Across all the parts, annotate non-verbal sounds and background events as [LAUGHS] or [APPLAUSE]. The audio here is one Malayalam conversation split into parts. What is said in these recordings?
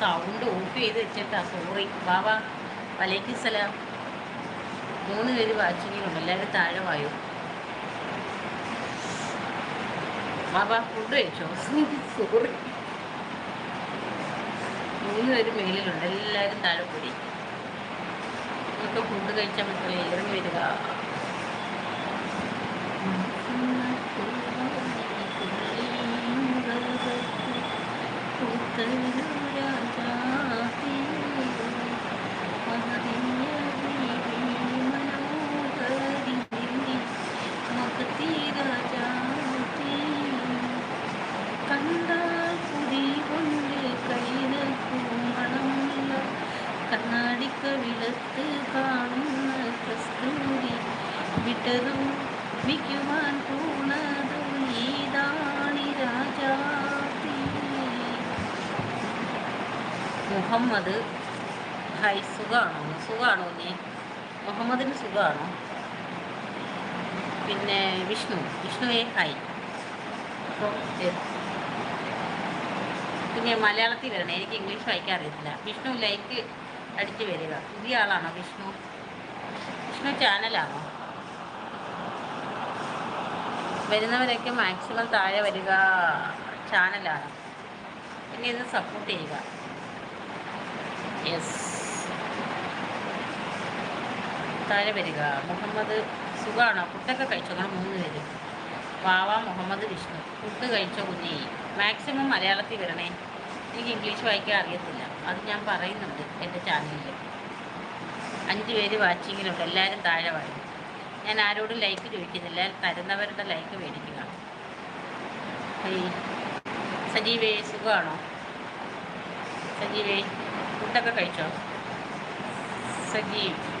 സൗണ്ട് ഓഫ് ചെയ്ത് വെച്ചിട്ടാ. സോറി ബാബ വലൈക്കും സലാം. മൂന്ന് പേര് വാച്ചിങ്ങിലുണ്ട്. എല്ലാവരും താഴെ വായോ? ബാബ ഫുഡ് കഴിച്ചോ? [LAUGHS] സോറി മൂന്ന് പേര് മേലിലുണ്ട്. എല്ലാവരും താഴെ പോയി ഇതൊക്കെ ഫുഡ് കഴിച്ചാൽ മക്കളെ ഇറങ്ങി വരിക. Mm-hmm. മുഹമ്മദ് ഹായ് സുഖമാണോ സുഖമാണോ നീ? മുഹമ്മദിന് സുഖമാണോ പിന്നെ വിഷ്ണു. വിഷ്ണുവേ ഹായ് പിന്നെ മലയാളത്തിൽ വരണേ. എനിക്ക് ഇംഗ്ലീഷ് വായിക്കാൻ അറിയത്തില്ല. വിഷ്ണു ലൈക്ക് അടിച്ച് വരിക. പുതിയ ആളാണോ വിഷ്ണു? വിഷ്ണു ചാനലാണോ? വരുന്നവരൊക്കെ മാക്സിമം താഴെ വരിക ചാനലാണ്. പിന്നെ ഇത് സപ്പോർട്ട് ചെയ്യുക. യെസ് താഴെ വരിക. മുഹമ്മദ് സുഖാണ്? ഫുഡൊക്കെ കഴിച്ചോ? അങ്ങനെ മൂന്ന് പേര്. വാവ മുഹമ്മദ് വിഷ്ണു. ഫുഡ് കഴിച്ചോ കുഞ്ഞി? മാക്സിമം മലയാളത്തിൽ വരണേ. എനിക്ക് ഇംഗ്ലീഷ് വായിക്കാൻ അറിയത്തില്ല. അത് ഞാൻ പറയുന്നുണ്ട് എന്റെ ചാനലിൽ അഞ്ച് പേര് വാച്ചിങ്ങിലുണ്ട് എല്ലാവരും താഴെ വായി ഞാൻ ആരോടും ലൈക്ക് ചോദിക്കുന്നില്ല. തരുന്നവരുടെ ലൈക്ക് മേടിക്കുക. സജീവേ സുഖമാണോ സജീവേ. ഫുഡൊക്കെ കഴിച്ചോ? സജീവ്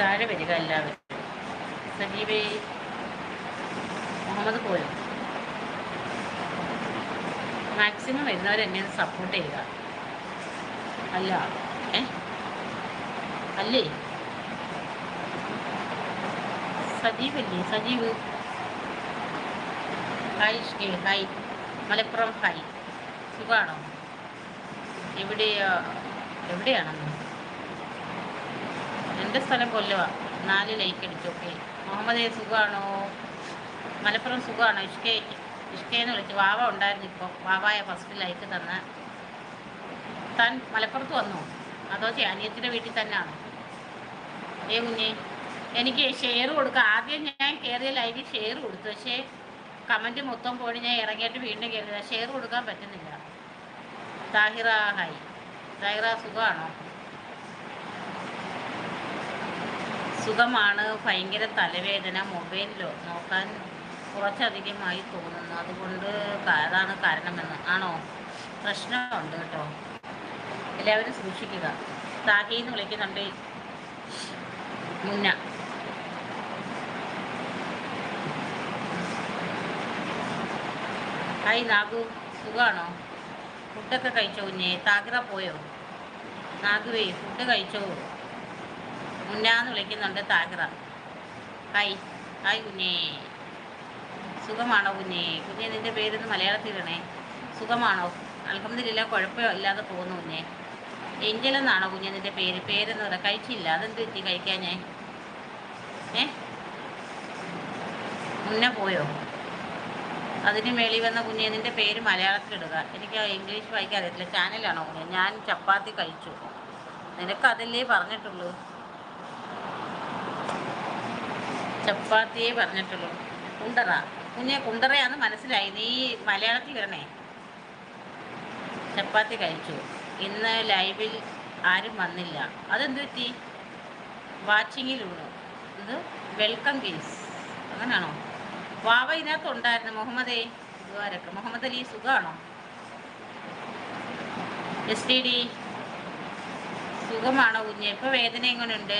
താഴെ വരിക എല്ലാവരും. സജീവേ മുഹമ്മദ് പോലും മാക്സിമം വരുന്നവരെന്നെ സപ്പോർട്ട് ചെയ്യുക. അല്ല ഏ? അല്ലേ? സജീവ് അല്ലേ Sajeev. Hi hi. Malappuram hi. സുഖമാണോ എവിടെയാ എവിടെയാണെന്ന് എന്റെ സ്ഥലം കൊല്ലുക നാല് ലൈക്ക് അടിച്ചു ഓക്കെ മുഹമ്മദേ സുഖമാണോ മലപ്പുറം സുഖമാണോ ഇഷ്കെ ഇഷ്കേന്ന് വിളിച്ച് വാവ ഉണ്ടായിരുന്നു ഇപ്പോൾ വാവായ ഫസ്റ്റ് ലൈക്ക് തന്ന. താൻ മലപ്പുറത്ത് വന്നു? അതോ അനിയത്തിന്റെ വീട്ടിൽ തന്നെയാണ് ഏ കുഞ്ഞെ എനിക്ക് ഷെയർ കൊടുക്കുക ആദ്യം ഞാൻ കയറിയ ലൈക്ക് ഷെയർ കൊടുത്തു. പക്ഷേ കമന്റ് മൊത്തം പോയി ഞാൻ ഇറങ്ങിയിട്ട് വീണ്ടും കയറിയത് ഷെയർ കൊടുക്കാൻ പറ്റുന്നില്ല. താഹിറ ഹായ് താഹിറ സുഖമാണോ? സുഖമാണ്. ഭയങ്കര തലവേദന മൊബൈലിലോ നോക്കാൻ കുറച്ചധികമായി തോന്നുന്നു. അതുകൊണ്ട് അതാണ് കാരണമെന്ന്. ആണോ? പ്രശ്നമുണ്ട് കേട്ടോ. എല്ലാവരും സൂക്ഷിക്കുക. താഹി എന്ന് വിളിക്കുന്നുണ്ട് മുന്ന. ഹായ് നാഗു. സുഖമാണോ? ഫുഡൊക്കെ കഴിച്ചോ? കുഞ്ഞേ താഗ്ര പോയോ? നാഗുവേ ഫുഡ് കഴിച്ചോ? മുന്നാന്ന് വിളിക്കുന്നുണ്ട് താഗ്ര. ഹായ് ഹായ് കുഞ്ഞേ. സുഖമാണോ കുഞ്ഞേ? കുഞ്ഞെ നിന്റെ പേരൊന്ന് മലയാളത്തിൽ സുഖമാണോ? കുഴപ്പമോ കുഴപ്പമില്ലാതെ പോകുന്നു കുഞ്ഞെ. എഞ്ചലെന്നാണോ കുഞ്ഞെ നിന്റെ പേര്? പേരെന്ന് പറയാം കഴിച്ചില്ല. അതെന്ത് പറ്റി കഴിക്കാൻ ഞാൻ ഏ? മുന്നേ പോയോ? അതിന് മേളി വന്ന കുഞ്ഞെ നിന്റെ പേര് മലയാളത്തിലിടുക. എനിക്ക് ഇംഗ്ലീഷ് വായിക്കാൻ അറിയത്തില്ല. ചാനലാണോ കുഞ്ഞ് ഞാൻ ചപ്പാത്തി കഴിച്ചു. നിനക്കതല്ലേ പറഞ്ഞിട്ടുള്ളൂ? ചപ്പാത്തിയേ പറഞ്ഞിട്ടുള്ളൂ. കുണ്ടറ. കുഞ്ഞെ കുണ്ടറയാന്ന് മനസ്സിലായി. നീ മലയാളത്തിൽ വരണേ. ചപ്പാത്തി കഴിച്ചു. ഇന്ന് ലൈവിൽ ആരും വന്നില്ല. അതെന്ത് പറ്റി? വാച്ചിങ്ങിൽ ഇത് വെൽക്കം ഗെയിംസ് അങ്ങനെയാണോ വാവ ഇതിനകത്ത് ഉണ്ടായിരുന്നു മുഹമ്മദേ ഇതുവരൊക്കെ. മുഹമ്മദ് അലി സുഖമാണോ എസ് ടി ഡി സുഖമാണോ കുഞ്ഞെ? ഇപ്പൊ വേദന എങ്ങനെയുണ്ട്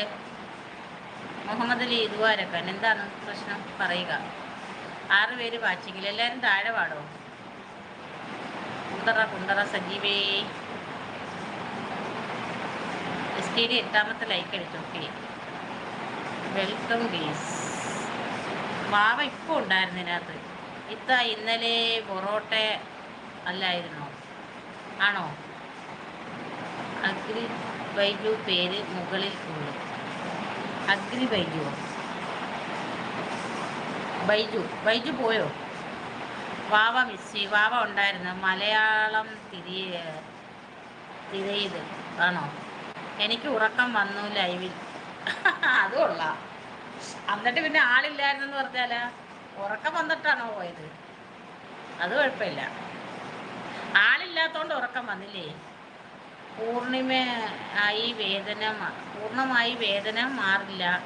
മുഹമ്മദ് അലി ഇതുവാരക്കാൻ എന്താണ് പ്രശ്നം? പറയുക. ആറുപേര് വാച്ചിങ്ങിൽ. എല്ലാവരും താഴെ പാടോ കുണ്ടറ കുണ്ടറ സജീവേ. എസ് ടി ഡി എട്ടാമത്തെ ലൈക്ക് അടിച്ചു. ഓക്കെ വെൽക്കം ഗേസ് വാവ ഇപ്പോൾ ഉണ്ടായിരുന്നു ഇതിനകത്ത്. ഇത്ത ഇന്നലെ പൊറോട്ട അല്ലായിരുന്നോ? ആണോ? അഗ്രി ബൈജു പേര് മുകളിൽ ഉള്ളു. അഗ്രി ബൈജു ബൈജു. ബൈജു പോയോ? വാവ മിസ്സി വാവ ഉണ്ടായിരുന്നു. മലയാളം തിരിയ തിരയത്. ആണോ? എനിക്ക് ഉറക്കം വന്നു ലൈവിൽ. [LAUGHS] അത് കൊള്ളാം എന്നിട്ട് പിന്നെ ആളില്ലായിരുന്നെന്ന് പറഞ്ഞാൽ? ഉറക്കം വന്നിട്ടാണോ പോയത്? അത് കുഴപ്പമില്ല. ആളില്ലാത്തോണ്ട് ഉറക്കം വന്നില്ലേ? പൂർണിമ ആയി വേദന പൂർണമായി വേദന മാറില്ല.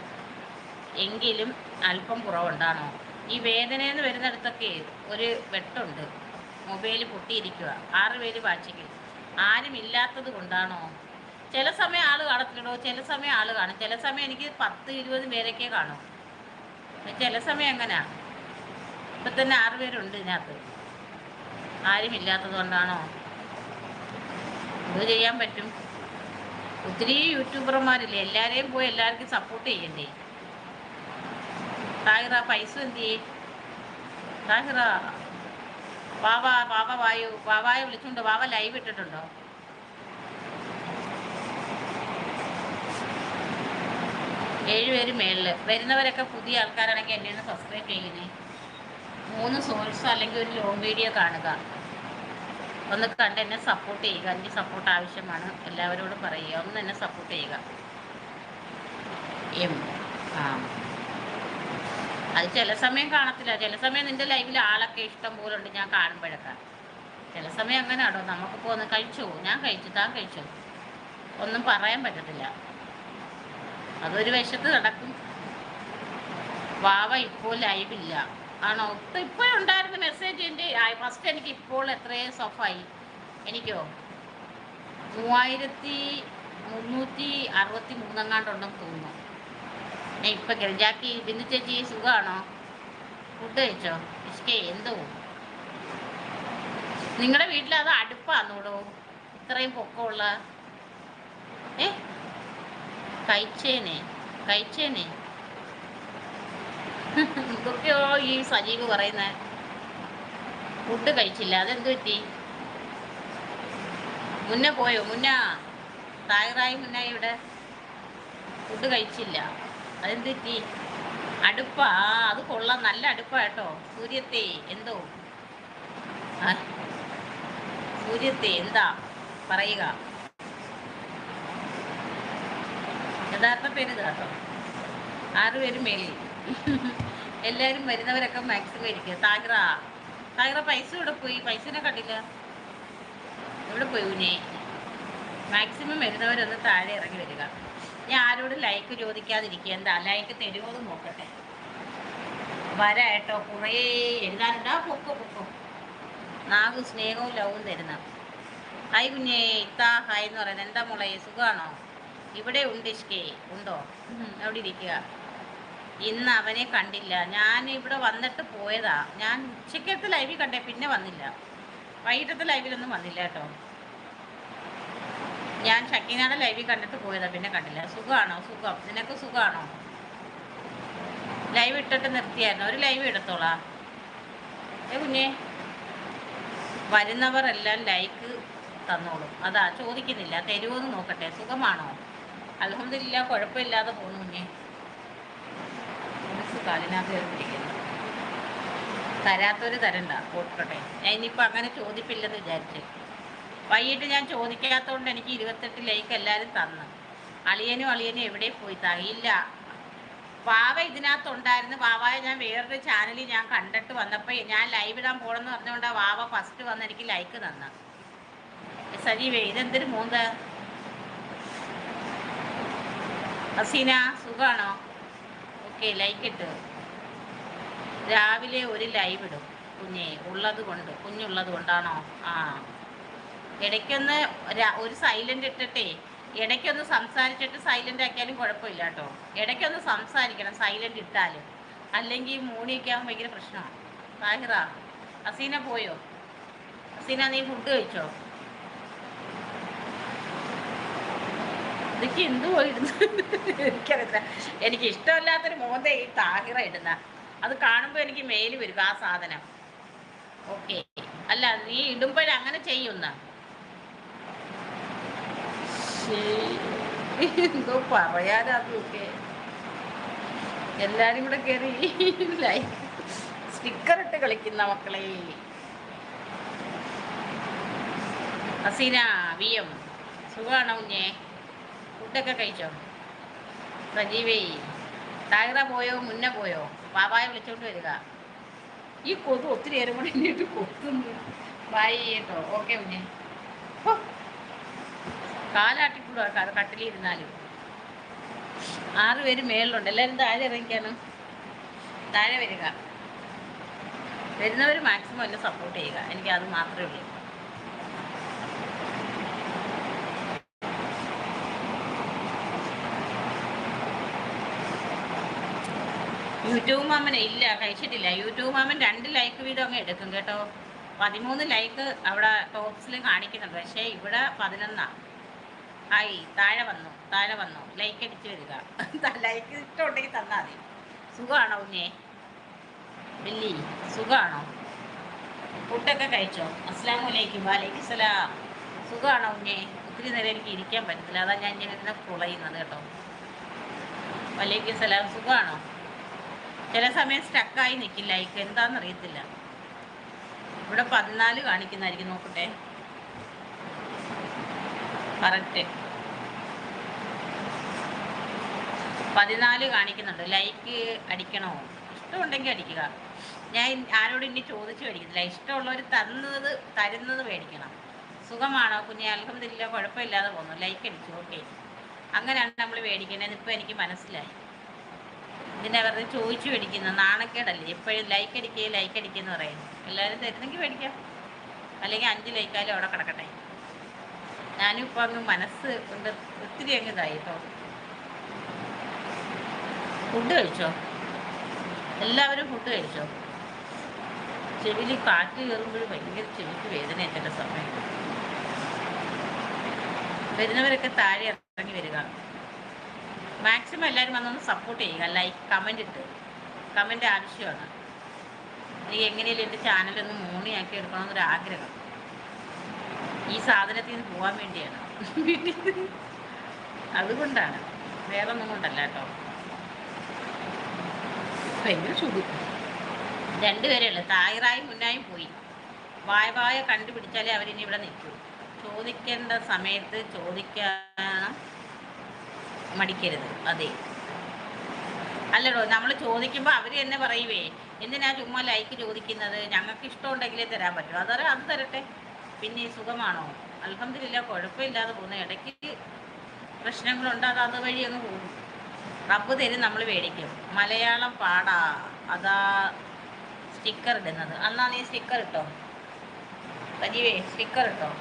എങ്കിലും അല്പം കുറവുണ്ടാണോ? ഈ വേദന എന്ന് വരുന്നിടത്തൊക്കെ ഒരു വെട്ടുണ്ട്. മൊബൈൽ പൊട്ടിയിരിക്കുക ആറ് പേര് വാച്ചിക്കും. ആരും ഇല്ലാത്തത് കൊണ്ടാണോ? ചില സമയം ആൾ കാണത്തില്ലടോ. ചില സമയം ആൾ കാണും. ചില സമയം എനിക്ക് പത്ത് ഇരുപത് പേരൊക്കെ കാണും. ചില സമയം എങ്ങനെയാ ഇപ്പം തന്നെ ആറ് പേരുണ്ട് ഇതിനകത്ത്. ആരും ഇല്ലാത്തത് കൊണ്ടാണോ? ഇത് ചെയ്യാൻ പറ്റും. ഒത്തിരി യൂട്യൂബർമാരില്ലേ? എല്ലാവരെയും പോയി എല്ലാവർക്കും സപ്പോർട്ട് ചെയ്യണ്ടേ? താഹിറ പൈസ എന്ത് ചെയ്യേ താഹിറ വാവ വാവ വായു. വാവായെ വിളിച്ചുകൊണ്ട് ലൈവ് ഇട്ടിട്ടുണ്ടോ? ഏഴുപേര് മേളിൽ വരുന്നവരൊക്കെ പുതിയ ആൾക്കാരാണെങ്കിൽ എന്നെ ഒന്ന് സബ്സ്ക്രൈബ് ചെയ്യണേ. മൂന്ന് സോഴ്സ് അല്ലെങ്കിൽ ഒരു ലോങ് വീഡിയോ കാണുക. ഒന്ന് കണ്ട് എന്നെ സപ്പോർട്ട് ചെയ്യുക. എനിക്ക് സപ്പോർട്ട് ആവശ്യമാണ്. എല്ലാവരോടും പറയുക. ഒന്ന് എന്നെ സപ്പോർട്ട് ചെയ്യുക. എം. ആ. അത് ചില സമയം കാണത്തില്ല. ചില സമയം നിന്റെ ലൈവിൽ ആളൊക്കെ ഇഷ്ടം പോലെ ഉണ്ട്. ഞാൻ കാണുമ്പോഴൊക്കെ. ചില സമയം അങ്ങനെ ആടോ നമുക്കിപ്പോൾ ഒന്ന് കഴിച്ചു? ഞാൻ കഴിച്ചു. താൻ കഴിച്ചു? ഒന്നും പറയാൻ പറ്റത്തില്ല. അതൊരു വശത്ത് നടക്കും. വാവ ഇപ്പോൾ ലൈവില്ല ആണോ? ഇപ്പോൾ ഉണ്ടായിരുന്ന മെസ്സേജ് എന്റെ ഫസ്റ്റ് എനിക്ക് ഇപ്പോൾ എത്രയും സഫായി എനിക്കോ? മൂവായിരത്തി മുന്നൂറ്റി അറുപത്തി മൂന്നെങ്ങാണ്ടുണ്ടെന്ന് തോന്നുന്നു. ഞാൻ ഇപ്പം ഗിരിജാക്കി ബിന്ദു ചേച്ചി സുഖമാണോ? ഫുഡ് കഴിച്ചോ? ഇഷ്കേ എന്തോ? നിങ്ങളുടെ വീട്ടിൽ അത് അടുപ്പാന്നോടോ? ഇത്രയും പൊക്കമുള്ള ഏ? കഴിച്ചേനെ കഴിച്ചേനെ. ഇതൊക്കെയോ ഈ സജീവ് പറയുന്ന ഫുഡ് കഴിച്ചില്ല. അതെന്ത് പറ്റി? മുന്നേ പോയോ? മുന്ന തായറായി മുന്ന ഇവിടെ ഫുഡ് കഴിച്ചില്ല. അതെന്ത് പറ്റി? അടുപ്പാ. അത് കൊള്ളാം. നല്ല അടുപ്പാ കേട്ടോ. സൂര്യത്തെ എന്തോ? സൂര്യത്തെ എന്താ? പറയുക. യഥാർത്ഥ പേര് ഇതാട്ടോ ആറു ആറ് പേര് മേലിൽ എല്ലാവരും വരുന്നവരൊക്കെ മാക്സിമം ഇരിക്കുക. താഗ്ര താഗ്ര പൈസ ഇവിടെ പോയി? പൈസനെ കണ്ടില്ല. ഇവിടെ പോയി ഉനെ മാക്സിമം വരുന്നവരൊന്ന് താഴെ ഇറങ്ങി വരിക. ഞാൻ ആരോടും ലൈക്ക് ചോദിക്കാതിരിക്കുക. എന്താ? ലൈക്ക് തരുമോ എന്ന് നോക്കട്ടെ. വരാട്ടോ. കുറേ എഴുതാനുണ്ടാ. പൊക്കോ പൊക്കോ നാഗു സ്നേഹവും ലവും തരുന്ന. ഹായ് കുഞ്ഞേ. ഇത്താ ഹായ് എന്ന് പറയുന്നത്. എന്താ മോളെ? സുഖമാണോ ഇവിടെ ഉണ്ട് ഇഷ്കേ ഉണ്ടോ? അവിടെ ഇരിക്കുക. ഇന്ന് അവനെ കണ്ടില്ല. ഞാൻ ഇവിടെ വന്നിട്ട് പോയതാ. ഞാൻ ഉച്ചക്കത്തെ ലൈവിൽ കണ്ടേ പിന്നെ വന്നില്ല. വൈകിട്ടത്തെ ലൈവിലൊന്നും വന്നില്ല കേട്ടോ. ഞാൻ ഷക്കീനയുടെ ലൈവിൽ കണ്ടിട്ട് പോയതാ പിന്നെ കണ്ടില്ല. സുഖമാണോ സുഖം. നിനക്ക് സുഖമാണോ ലൈവ് ഇട്ടിട്ട് നിർത്തിയായിരുന്നു? ഒരു ലൈവ് എടുത്തോളാ. ഏ കുഞ്ഞേ? വരുന്നവരെല്ലാം ലൈക്ക് തന്നോളും. അതാ ചോദിക്കുന്നില്ല. തരുമോന്ന് നോക്കട്ടെ. സുഖമാണോ? അലഹമില്ല കുഴപ്പമില്ലാതെ കുഞ്ഞെ. മനസ്സ് കാലിനകത്ത് കയറിപ്പിടിക്കുന്നു തരാത്തൊരു തരണ്ട പോട്ടെ ഞാൻ ഇനിയിപ്പോൾ അങ്ങനെ ചോദിപ്പില്ലെന്ന് വിചാരിച്ചേ. വൈകിട്ട് ഞാൻ ചോദിക്കാത്തതുകൊണ്ട് എനിക്ക് ഇരുപത്തെട്ട് ലൈക്ക് എല്ലാവരും തന്നു. അളിയനും അളിയനും എവിടെ പോയി? തകയില്ല വാവ ഇതിനകത്തുണ്ടായിരുന്നു. വാവായ ഞാൻ വേറൊരു ചാനലിൽ ഞാൻ കണ്ടിട്ട് വന്നപ്പോൾ ഞാൻ ലൈവ് ഇടാൻ പോകണമെന്ന് പറഞ്ഞുകൊണ്ട് വാവ ഫസ്റ്റ് വന്ന് എനിക്ക് ലൈക്ക് തന്ന. സജീവേ ഇതെന്തൊരു മൂന്ത? ഹസീന സുഖാണോ? ഓക്കെ ലൈക്ക് ഇട്ട്. രാവിലെ ഒരു ലൈവ് ഇടും കുഞ്ഞെ ഉള്ളത് കൊണ്ട് കുഞ്ഞുള്ളത് കൊണ്ടാണോ? ആ. ഇടയ്ക്കൊന്ന് ഒരു സൈലന്റ് ഇട്ടിട്ടേ ഇടയ്ക്കൊന്ന് സംസാരിച്ചിട്ട് സൈലന്റ് ആക്കിയാലും കുഴപ്പമില്ല കേട്ടോ. ഇടയ്ക്കൊന്ന് സംസാരിക്കണം സൈലന്റ് ഇട്ടാലും. അല്ലെങ്കിൽ മൂടിയൊക്കെ ആകുമ്പോൾ ഭയങ്കര പ്രശ്നമാണ് താഹിറ ഹസീന പോയോ? ഹസീന നീ ഫുഡ് കഴിച്ചോ? ഇതൊക്കെ എന്തുവാ പോയിരുന്നു എനിക്കറിയില്ല എനിക്ക് ഇഷ്ടമല്ലാത്തൊരു മോന്ത ഈ താഹിറ ഇടുന്ന. അത് കാണുമ്പോൾ എനിക്ക് മേൽ വരും ആ സാധനം. ഓക്കെ അല്ല നീ ഇടുമ്പോഴേ അങ്ങനെ ചെയ്യുന്ന. എന്തോ പറയാനതൊക്കെ എല്ലാരും കൂടെ ലൈക്ക് സ്റ്റിക്കർ ഇട്ട് കളിക്കുന്ന മക്കളെ. Haseena V M. സുഖമാണോ കുഞ്ഞെ? ഫുഡൊക്കെ കഴിച്ചോ? സജീവേ ടയറ പോയോ മുന്നേ പോയോ? പാപായ വിളിച്ചോണ്ട് വരിക. ഈ കൊതു ഒത്തിരി നേരം കൂടെ എന്നിട്ട് കൊത്തുന്നു. ബൈ കേട്ടോ. ഓക്കെ കുഞ്ഞെ. കാലാട്ടിക്കൂടോ അത് കട്ടിലിരുന്നാലും. ആറ് പേര് മേളിലുണ്ട്. എല്ലാവരും താഴെ ഇറങ്ങിക്കാനോ. താഴെ വരിക. വരുന്നവർ മാക്സിമം എന്നെ സപ്പോർട്ട് ചെയ്യുക. എനിക്ക് അത് മാത്രമേ ഉള്ളൂ. യൂട്യൂബ് മാമനെ ഇല്ല കഴിച്ചിട്ടില്ല. യൂട്യൂബ് മാമൻ രണ്ട് ലൈക്ക് വീഡിയോ അങ്ങ് എടുക്കും കേട്ടോ. പതിമൂന്ന് ലൈക്ക് അവിടെ ടോപ്സിൽ കാണിക്കുന്നുണ്ട്. പക്ഷേ ഇവിടെ പതിനൊന്നാണ് ഹായ് താഴെ വന്നു താഴെ വന്നു. ലൈക്ക് അടിച്ച് വരിക. ലൈക്ക് ഇഷ്ടമുണ്ടെങ്കിൽ തന്നാൽ മതി. സുഖമാണോ ഉന്നേ ബില്ലി സുഖമാണോ? ഫുഡൊക്കെ കഴിച്ചോ? അസ്സാം വലൈക്കും വാലൈക്കും സലാം. സുഖമാണോ ഉന്നേ ഒത്തിരി നേരം എനിക്ക് ഇരിക്കാൻ പറ്റത്തില്ല. അതാ ഞാൻ ഇങ്ങനെ കുളയുന്നത് കേട്ടോ. വലൈക്കും സലാം. സുഖമാണോ? ചില സമയം സ്റ്റക്കായി നിൽക്കില്ല ലൈക്ക് എന്താണെന്നറിയത്തില്ല ഇവിടെ പതിനാല് കാണിക്കുന്നതായിരിക്കും നോക്കട്ടെ. കറക്റ്റ് പതിനാല് കാണിക്കുന്നുണ്ട്. ലൈക്ക് അടിക്കണോ? ഇഷ്ടമുണ്ടെങ്കിൽ അടിക്കുക. ഞാൻ ആരോട് ഇനി ചോദിച്ചു മേടിക്കുന്നില്ല ഇഷ്ടമുള്ളവർ തന്നത് തരുന്നത് മേടിക്കണം. സുഖമാണോ? കുഞ്ഞെ അൽഹമില്ല കുഴപ്പമില്ലാതെ പോകുന്നു. ലൈക്ക് അടിച്ചു. ഓക്കെ അങ്ങനെയാണ് നമ്മൾ മേടിക്കണേന്ന് ഇപ്പോൾ എനിക്ക് മനസ്സിലായി. ഇതിനെ വെറുതെ ചോദിച്ചു മേടിക്കുന്ന നാണക്കേടല്ലേ? എപ്പോഴും ലൈക്ക് അടിക്കുക ലൈക്ക് അടിക്കുക പറയുന്നു പറയും. എല്ലാവരും തരുന്നെങ്കിൽ മേടിക്കാം. അല്ലെങ്കിൽ അഞ്ച് ലൈക്കായാലും അവിടെ കിടക്കട്ടെ. ഞാനും ഇപ്പോൾ അങ്ങ് മനസ്സ് കൊണ്ട് ഒത്തിരി അങ്ങ് ഇതായി കേട്ടോ ഫുഡ് കഴിച്ചോ? എല്ലാവരും ഫുഡ് കഴിച്ചോ? ചെവിയിൽ കാറ്റ് കയറുമ്പോഴും ഭയങ്കര ചെവിക്ക് വേദന എത്തേണ്ട സമയം. വരുന്നവരൊക്കെ താഴെ ഇറങ്ങി വരിക. മാക്സിമം എല്ലാവരും വന്നൊന്ന് സപ്പോർട്ട് ചെയ്യുക. ലൈക്ക് കമന്റ് ഇട്ട്. കമന്റ് ആവശ്യമാണ്. എനിക്ക് എങ്ങനെയും എന്റെ ചാനലൊന്ന് മൂണിയാക്കി എടുക്കണമെന്നൊരു ആഗ്രഹം. ഈ സാധനത്തിൽ നിന്ന് പോകാൻ വേണ്ടിയാണ്. അതുകൊണ്ടാണ്. വേറെ ഒന്നും കൊണ്ടല്ല കേട്ടോ. ഭയങ്കര ചൂട്. രണ്ടുപേരേ ഉള്ളു. തായറായും മുന്നായും പോയി. വായ വായ കണ്ടുപിടിച്ചാലേ അവരിനി ഇവിടെ നിൽക്കൂ. ചോദിക്കേണ്ട സമയത്ത് ചോദിക്കാൻ മടിക്കരുത്. അതെ. അല്ലടോ നമ്മൾ ചോദിക്കുമ്പോൾ അവർ തന്നെ പറയുവേ എന്തിനാ ചുമ്മാ ലൈക്ക് ചോദിക്കുന്നത്? ഞങ്ങൾക്ക് ഇഷ്ടമുണ്ടെങ്കിലേ തരാൻ പറ്റും. അതറ അത് തരട്ടെ. പിന്നെ സുഖമാണോ? അലഹമില്ല കുഴപ്പമില്ലാതെ പോകുന്ന ഇടയ്ക്ക് പ്രശ്നങ്ങളുണ്ടാകാതെ അത് അത് വഴി അങ്ങ് പോകും. റബ്ബ് തരും നമ്മൾ മേടിക്കും. മലയാളം പാടാ. അതാ സ്റ്റിക്കർ ഇടുന്നത്. അന്നാ നീ സ്റ്റിക്കർ ഇട്ടോ? സജീവേ സ്റ്റിക്കർ ഇട്ടോ?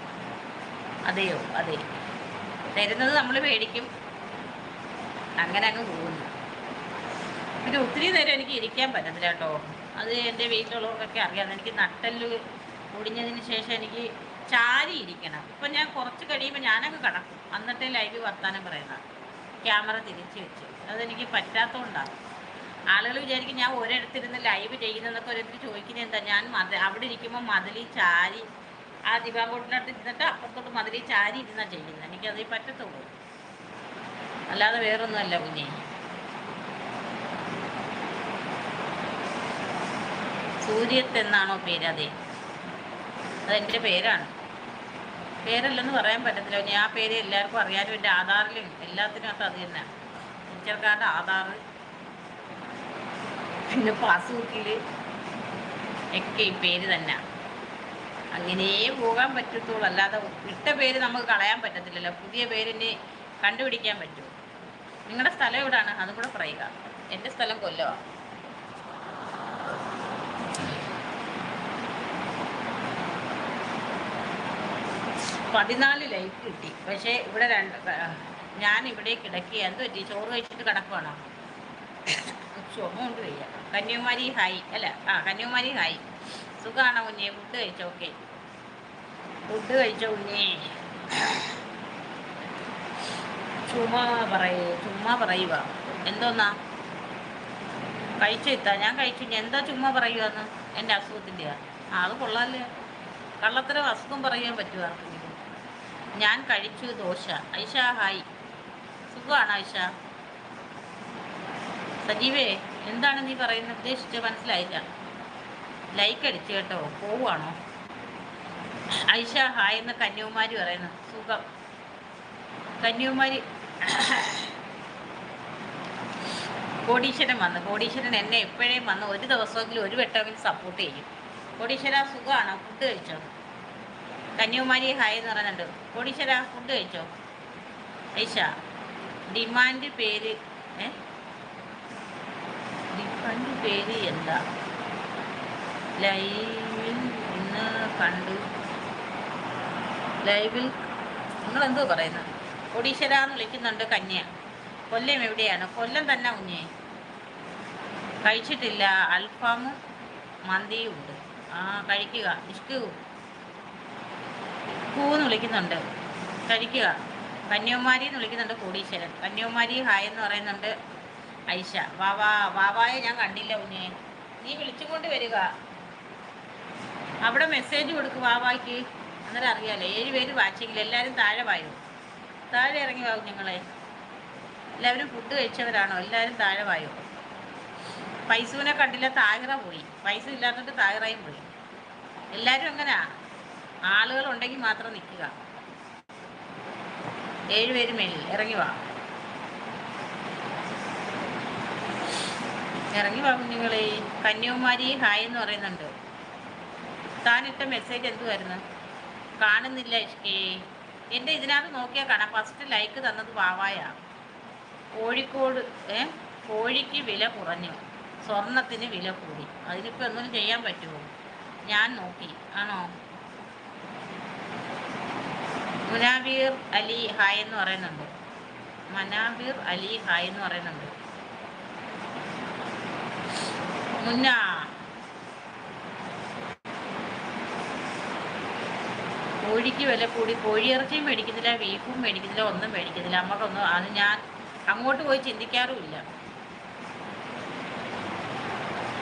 അതെയോ അതെ. തരുന്നത് നമ്മൾ മേടിക്കും. അങ്ങനെ അങ്ങ് പോകുന്നു. പിന്നെ ഒത്തിരി നേരം എനിക്ക് ഇരിക്കാൻ പറ്റത്തില്ല കേട്ടോ. അത് എന്റെ വീട്ടിലുള്ളവർക്കൊക്കെ അറിയാം. എനിക്ക് നട്ടൽ ഒടിഞ്ഞതിന് ശേഷം എനിക്ക് ചാരി ഇരിക്കണം. ഇപ്പം ഞാൻ കുറച്ച് കഴിയുമ്പോൾ ഞാനങ്ങ് കിടക്കും. അന്നത്തെ ലൈവ് വർത്താനം പറയുന്ന ക്യാമറ തിരിച്ച് വെച്ച്. അതെനിക്ക് പറ്റാത്തതുകൊണ്ടാണ് ആളുകൾ വിചാരിക്കും ഞാൻ ഒരിടത്തിരുന്ന് ലൈവ് ചെയ്യുന്നതെന്നൊക്കെ ഓരോരുത്തർ ചോദിക്കുന്നത് എന്താ? ഞാൻ മത അവിടെ ഇരിക്കുമ്പോൾ മതിലിൽ ചാരി ആ ദിവാങ്കോട്ടിനടുത്ത് ഇരുന്നിട്ട് അപ്പുറത്തോട്ട് മതിലിൽ ചാരി ഇരുന്നാണ് ചെയ്യുന്നത്. എനിക്കതേ പറ്റത്തുള്ളൂ. അല്ലാതെ വേറൊന്നുമല്ല കുഞ്ഞി. സൂര്യത്ത് എന്നാണോ പേര് അതെ? അതെന്റെ പേരാണ്. പേരല്ലെന്ന് പറയാൻ പറ്റത്തില്ല ഞാൻ ആ പേര് എല്ലാവർക്കും അറിയാനും എന്റെ ആധാറിലും എല്ലാത്തിനും അത് തന്നെ. ടീച്ചർക്കാരുടെ ആധാർ. പിന്നെ പാസ്ബുക്കിൽ ഒക്കെ ഈ പേര് തന്നെ. അങ്ങനെ പോകാൻ പറ്റത്തുള്ളൂ. അല്ലാതെ ഇട്ട പേര് നമുക്ക് കളയാൻ പറ്റത്തില്ലല്ലോ. പുതിയ പേരിന് കണ്ടുപിടിക്കാൻ പറ്റുമോ നിങ്ങളുടെ സ്ഥലം എവിടെയാണ് അതും കൂടെ പറയുക. എന്റെ സ്ഥലം കൊല്ലമാണ് പതിനാല് ലൈറ്റ് കിട്ടി. പക്ഷേ ഇവിടെ രണ്ട് ഞാൻ ഇവിടെ കിടക്കുക എന്ത് പറ്റി? ചോറ് കഴിച്ചിട്ട് കിടക്കുവാണോ? ചുമ കൊണ്ട് വയ്യ. കന്യാകുമാരി ഹായ് അല്ല ആ കന്യാകുമാരി ഹായ് സുഖമാണോ കുഞ്ഞേ? ഫുഡ് കഴിച്ചോ? ഓക്കെ. ഫുഡ് കഴിച്ചോ കുഞ്ഞേ? ചുമ പറയൂ ചുമ്മാ പറയുക. എന്തോന്നാ? കഴിച്ചു എത്താ ഞാൻ കഴിച്ചു. എന്താ ചുമ്മാ പറയുകയെന്ന് എന്റെ അസുഖത്തിന്റെയാ ആൾ കൊള്ളാല്ലേ? കള്ളത്തരം അസുഖം പറയാൻ പറ്റുമോ ആർക്കെങ്കിലും ഞാൻ കഴിച്ചു ദോശ. ഐഷ ഹായ്. സുഖമാണ് ഐഷ? സജീവേ എന്താണ് നീ പറയുന്നത് ഉദ്ദേശിച്ച്? മനസ്സിലായില്ല. ലൈക്ക് അടിച്ചു കേട്ടോ. പോവാണോ ഐഷ ഹായ് എന്ന് കന്യകുമാരി പറയുന്നു. സുഖം. കന്യാകുമാരി [LAUGHS] കോടീശ്വരൻ വന്ന്. കോടീശ്വരൻ എന്നെ എപ്പോഴേ വന്ന് ഒരു ദിവസമെങ്കിലും ഒരു വെട്ടമെങ്കിലും സപ്പോർട്ട് ചെയ്യും. കോടീശ്വര സുഖമാണോ ഫുഡ് കഴിച്ചോ? കന്യാകുമാരി ഹായ് എന്ന് പറയുന്നുണ്ട്. കോടീശ്വര ഫുഡ് കഴിച്ചോ? ഐഷ ഡിമാൻഡ് പേര് ഏ? ഡിമാൻഡ് പേര് എന്താ? ലൈവിൽ ഇന്ന് കണ്ടു. ലൈവിൽ നിങ്ങൾ എന്തോ പറയുന്നത്? ഒഡീശ്വര എന്ന് വിളിക്കുന്നുണ്ട് കന്യ. കൊല്ലം എവിടെയാണ്? കൊല്ലം തന്നെ കുഞ്ഞേ. കഴിച്ചിട്ടില്ല. അൽഫാമും മന്തിയും ഉണ്ട്. ആ കഴിക്കുക. ഇഷ്കുവും കൂന്ന് വിളിക്കുന്നുണ്ട്. കഴിക്കുക. കന്യാകുമാരി എന്ന് വിളിക്കുന്നുണ്ട് കോടീശ്വരൻ. കന്യാകുമാരി ഹായ് എന്ന് പറയുന്നുണ്ട് ഐഷ. വാവാ വാവായെ ഞാൻ കണ്ടില്ല കുഞ്ഞെ. നീ വിളിച്ചും കൊണ്ട് വരിക. അവിടെ മെസ്സേജ് കൊടുക്കും വാവായ്ക്ക്. അന്നേരം അറിയാലോ. ഏഴ് പേര് വാച്ചിങ്ങിൽ. എല്ലാവരും താഴെ വായോ? താഴെ ഇറങ്ങി വാവും ഞങ്ങളെ എല്ലാവരും ഫുഡ് കഴിച്ചവരാണോ? എല്ലാവരും താഴെ വായോ? പൈസൂനെ കണ്ടില്ല താഹിറ പോയി. പൈസ ഇല്ലാത്തത് താഹിറയും പോയി. എല്ലാവരും എങ്ങനെയാ ആളുകൾ ഉണ്ടെങ്കിൽ മാത്രം നിൽക്കുക. ഏഴുപേര് മേലിൽ ഇറങ്ങി വാ. ഇറങ്ങി വാ കുഞ്ഞുങ്ങളെ. കന്യാകുമാരി ഹായ് എന്ന് പറയുന്നുണ്ട്. താനിട്ട മെസ്സേജ് എന്തുവായിരുന്നു? കാണുന്നില്ല ഇഷ്കേ. എന്റെ ഇതിനകത്ത് നോക്കിയാൽ കാണാം. ഫസ്റ്റ് ലൈക്ക് തന്നത് വാവായ. കോഴിക്കോട് കോഴിക്ക് വില കുറഞ്ഞു. സ്വർണത്തിന് വില കൂടി. അതിനിപ്പോൾ ഒന്നും ചെയ്യാൻ പറ്റുമോ? ഞാൻ നോക്കി. ആണോ? മുനാബീർ അലി ഹായ് എന്ന് പറയുന്നുണ്ട്. മനാബീർ അലി ഹായ് എന്ന് പറയുന്നുണ്ട്. മുന്ന കോഴിക്ക് വില കൂടി കോഴിയിറച്ചിയും മേടിക്കുന്നില്ല ബീഫും മേടിക്കുന്നില്ല ഒന്നും മേടിക്കുന്നില്ല. നമുക്കൊന്നും അത് ഞാൻ അങ്ങോട്ട് പോയി ചിന്തിക്കാറുമില്ല.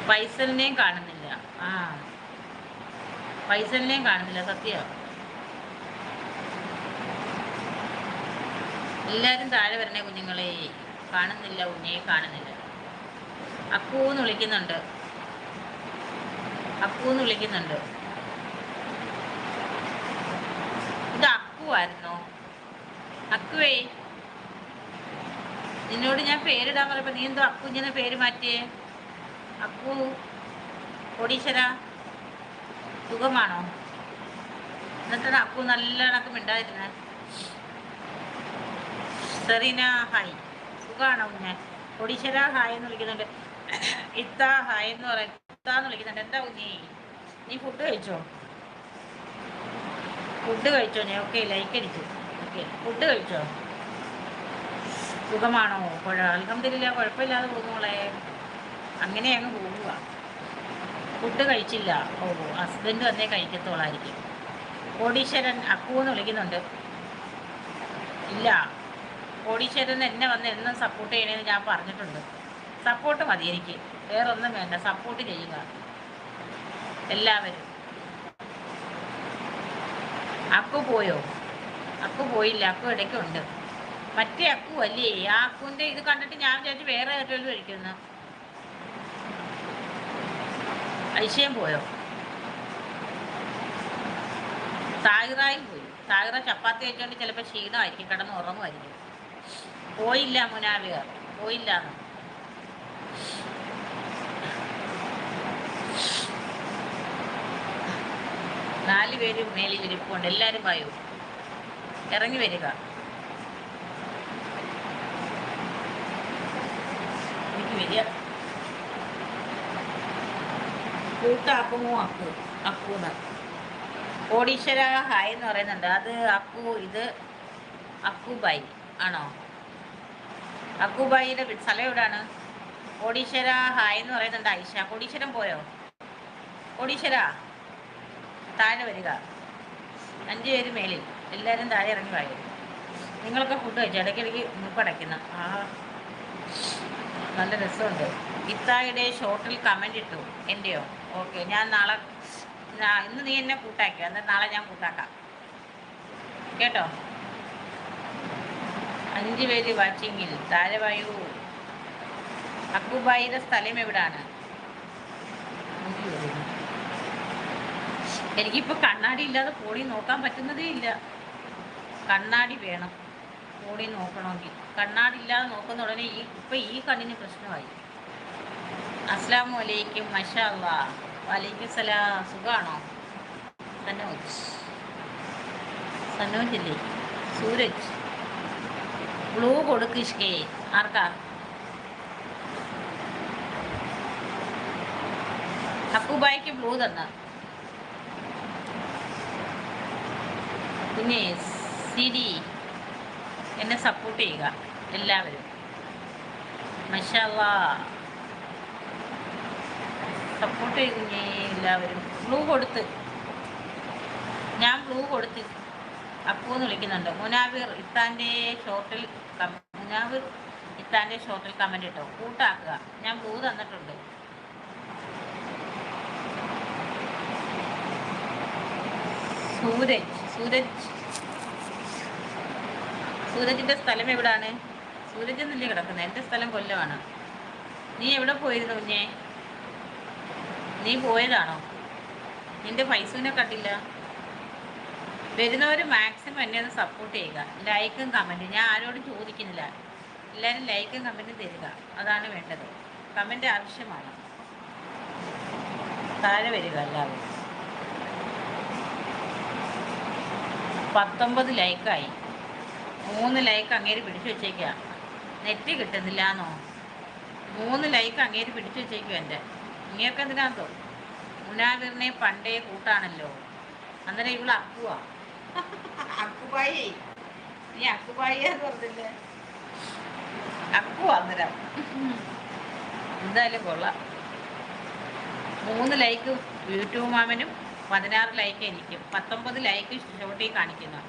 പൈസലിനെയും കാണുന്നില്ല. ആ. പൈസലിനെയും കാണുന്നില്ല സത്യം. എല്ലാവരും താഴെ വരണേ കുഞ്ഞുങ്ങളെ. കാണുന്നില്ല ഉണ്ണിയെ കാണുന്നില്ല. അപ്പൂന്ന് വിളിക്കുന്നുണ്ട്. അപ്പൂന്ന് വിളിക്കുന്നുണ്ട്. ഇത് അക്കുവായിരുന്നോ അക്കുവേ. നിന്നോട് ഞാൻ പേരിടാൻ പറയുമ്പോ നീ എന്തോ അക്കു ഇങ്ങനെ പേര് മാറ്റിയേ? അക്കു കൊടീശ്വര സുഖമാണോ? എന്നിട്ടാണ് അക്കു നല്ല കണക്ക് മിണ്ടാതിരുന്നേ. സെറീന ഹായ്. സുഖമാണോ കുഞ്ഞെ കൊടീശ്വര ഹായ് എന്ന് വിളിക്കുന്നുണ്ട്. ഇത്ത ഹായ് എന്ന് പറയും ഇത്ത എന്ന് വിളിക്കുന്നുണ്ട്. എന്താ കുഞ്ഞേ? നീ ഫുഡ് കഴിച്ചോ? ഫുഡ് കഴിച്ചോ? ഞാൻ ഓക്കെ ലൈക്ക് അടിച്ചു. ഓക്കെ ഫുഡ് കഴിച്ചോ? സുഖമാണോ? കുഴ അലഹമില്ല കുഴപ്പമില്ലാതെ പോകുന്നോളെ അങ്ങനെ അങ്ങ് പോവുക ഫുഡ് കഴിച്ചില്ല. ഓ ഹസ്ബൻഡ് വന്നേ കഴിക്കത്തോളായിരിക്കും. കോടീശ്വരൻ അക്കു എന്ന് വിളിക്കുന്നുണ്ട്. ഇല്ല. കോടീശ്വരൻ എന്നെ വന്ന് എന്നും സപ്പോർട്ട് ചെയ്യണമെന്ന് ഞാൻ പറഞ്ഞിട്ടുണ്ട്. സപ്പോർട്ട് മതി എനിക്ക്. വേറൊന്നും വേണ്ട. സപ്പോർട്ട് ചെയ്യുക. എല്ലാവരും. അക്കു പോയോ? അക്കു പോയില്ല അക്കു ഇടയ്ക്കുണ്ട്. മറ്റേ അക്കു അല്ലേ? ആ അക്കുവിന്റെ ഇത് കണ്ടിട്ട് ഞാൻ വിചാരിച്ചു വേറെ ഏറ്റവും കഴിക്കുന്നു ഐശ്വര്യം പോയോ? സാഹിറായും പോയി. സാഹിറ ചപ്പാത്തി കഴിച്ചുകൊണ്ട് ചിലപ്പോൾ ക്ഷീണമായിരിക്കും കിടന്ന് ഉറങ്ങുമായിരിക്കും. പോയില്ല മുനാവികർ. പോയില്ല നാല് പേര് മേലിൽ ഇരിപ്പുണ്ട്. എല്ലാവരും വായു? ഇറങ്ങി വരിക. എനിക്ക് വരിക. കൂട്ടാക്കുമോ അക്കു? അക്കൂന്ന്. കോടീശ്വര ഹായ് എന്ന് പറയുന്നുണ്ട്. അത് അക്കു ഇത് അക്കുബായി ആണോ? അക്കുബായിയുടെ സ്ഥലം എവിടെയാണ് കോടീശ്വര ഹായ് എന്ന് പറയുന്നുണ്ട്. ഐഷ കോടീശ്വരം പോയോ? കോടീശ്വര? താഴെ വരിക. അഞ്ച് പേര് മേലിൽ. എല്ലാവരും താഴെ ഇറങ്ങി വായി നിങ്ങളൊക്കെ ഫുഡ് കഴിച്ചു? ഇടയ്ക്കിടയ്ക്ക് മുപ്പടയ്ക്കുന്ന ആ. നല്ല രസമുണ്ട്. ഇത്തായുടെ ഷോർട്ടിൽ കമന്റ് ഇട്ടു. എന്റെയോ ഓക്കെ ഞാൻ നാളെ ഇന്ന് നീ എന്നെ കൂട്ടാക്കിയോ? എന്നാൽ നാളെ ഞാൻ കൂട്ടാക്കാം. കേട്ടോ? അഞ്ച് പേര് വാച്ചിങ്ങിൽ താരവായു വായു. അക്കുബായിയുടെ സ്ഥലം എവിടാണ്. എനിക്കിപ്പോൾ കണ്ണാടി ഇല്ലാതെ കോളി നോക്കാൻ പറ്റുന്നതേ ഇല്ല. കണ്ണാടി വേണം. കോളി നോക്കണമെങ്കിൽ. കണ്ണാടി ഇല്ലാതെ നോക്കുന്ന ഉടനെ ഈ ഇപ്പം ഈ കണ്ണിന് പ്രശ്നമായി. അസ്സാം വലൈക്കും മഷാ വലൈക്കും സലാം. സുഖാണോ? സനോജ്. സനോജ് അല്ലേ സൂരജ്. ബ്ലൂ കൊടുക്ക് ഇഷ്കേ. ആർക്കാ? ഹക്കുബായിക്ക് ബ്ലൂ തന്ന. പിന്നെ സിരി എന്നെ സപ്പോർട്ട് ചെയ്യുക എല്ലാവരും. മഷാല്ലാ സപ്പോർട്ട് ചെയ്തു എല്ലാവരും. ബ്ലൂ കൊടുത്ത്. ഞാൻ ബ്ലൂ കൊടുത്ത്. അപ്പൂന്ന് വിളിക്കുന്നുണ്ട്. മുനാവിർ ഇത്താന്റെ ഷോർട്ടിൽ മുനാബിർ ഇത്താന്റെ ഷോർട്ടിൽ കമന്റ് ഇട്ടോ? കൂട്ടാക്കുക. ഞാൻ ബ്ലൂ തന്നിട്ടുണ്ട്. സൂരജ്. സൂരജ്. സൂരജിന്റെ സ്ഥലം എവിടാണ്? സൂരജ് എന്നല്ലേ കിടക്കുന്നത് എന്റെ സ്ഥലം കൊല്ലമാണ്. നീ എവിടെ പോയിരുന്നു കുഞ്ഞേ? നീ പോയതാണോ? നിന്റെ പൈസനെ കണ്ടില്ല? വരുന്നവർ മാക്സിമം എന്നെ ഒന്ന് സപ്പോർട്ട് ചെയ്യുക. ലൈക്കും കമന്റും ഞാൻ ആരോടും ചോദിക്കുന്നില്ല. എല്ലാവരും ലൈക്കും കമന്റും തരിക. അതാണ് വേണ്ടത്. കമന്റ് ആവശ്യമാണ്. താഴെ വരിക എല്ലാവരും. പത്തൊമ്പത് ലൈക്കായി. മൂന്ന് ലൈക്ക് അങ്ങേര് പിടിച്ചു വെച്ചേക്കുക നെറ്റ് കിട്ടുന്നില്ല എന്നോ മൂന്ന് ലൈക്ക് അങ്ങേര് പിടിച്ചു വെച്ചേക്കും എന്റെ. ഇങ്ങനെയൊക്കെ എന്തിനാന്തോ മുനാവിറിനെ പണ്ടേ കൂട്ടാണല്ലോ. അന്നേരം ഇവൾ അക്കുവ. അക്കുപായി. നീ അക്കുപായി എന്ന് പറഞ്ഞില്ലേ? അക്കു അന്നേരം. എന്തായാലും കൊള്ളാം. മൂന്ന് ലൈക്ക് യൂട്യൂബ് മാമനും പതിനാറ് ലൈക്ക് എനിക്കും. പത്തൊമ്പത് ലൈക്ക് ഷോട്ടി കാണിക്കുന്നു.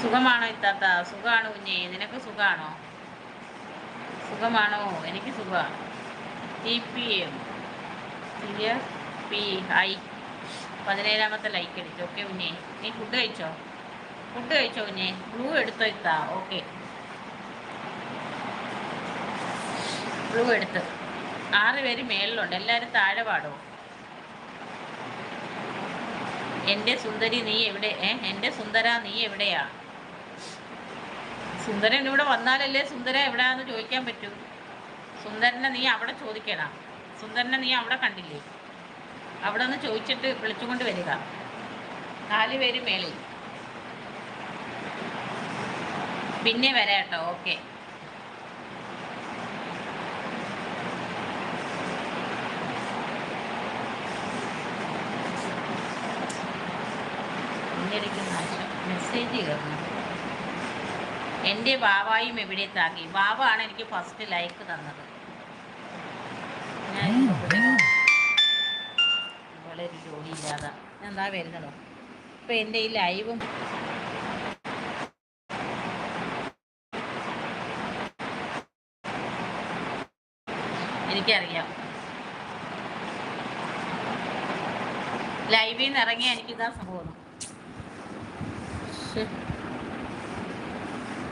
സുഖമാണോ ഇത്താത്ത? സുഖമാണോ കുഞ്ഞേ? നിനക്ക് സുഖമാണോ സുഖമാണോ? എനിക്ക് സുഖമാണ്. T P M P I പതിനേഴാമത്തെ ലൈക്ക് അടിച്ചു ഓക്കെ കുഞ്ഞേ. നീ ഫുഡ് കഴിച്ചോ? ഫുഡ് കഴിച്ചോ കുഞ്ഞേ? ബ്ലൂ എടുത്തോ ഇത്താ? ഓക്കെ ബ്ലൂ എടുത്ത്. ആറ് പേര് മേളിലുണ്ട്. എല്ലാവരും താഴെ പാടുമോ എന്റെ സുന്ദരി നീ എവിടെ? ഏ എന്റെ സുന്ദര നീ എവിടെയാ? സുന്ദരൻ ഇവിടെ വന്നാലല്ലേ സുന്ദര എവിടെയാന്ന് ചോദിക്കാൻ പറ്റൂ? സുന്ദരനെ നീ അവിടെ ചോദിക്കണം. സുന്ദരനെ നീ അവിടെ കണ്ടില്ലേ? അവിടെ ഒന്ന് ചോദിച്ചിട്ട് വിളിച്ചുകൊണ്ട് വരിക. നാല് പേര് മേളിൽ. പിന്നെ വരാം കേട്ടോ. ഓക്കെ. നാശം മെസ്സേജ് കയറണം എന്റെ ബാബായും എവിടെ താങ്ങി? വാവാണ് എനിക്ക് ഫസ്റ്റ് ലൈക്ക് തന്നത്. ഞാൻ വളരെ ജോലിയില്ലാതെ. ഞാൻ എന്താ വരുന്നതോ. ഇപ്പം എന്റെ ഈ ലൈവും എനിക്കറിയാം. ലൈവിൽ നിന്ന് ഇറങ്ങിയ എനിക്കിതാ സംഭവം. все.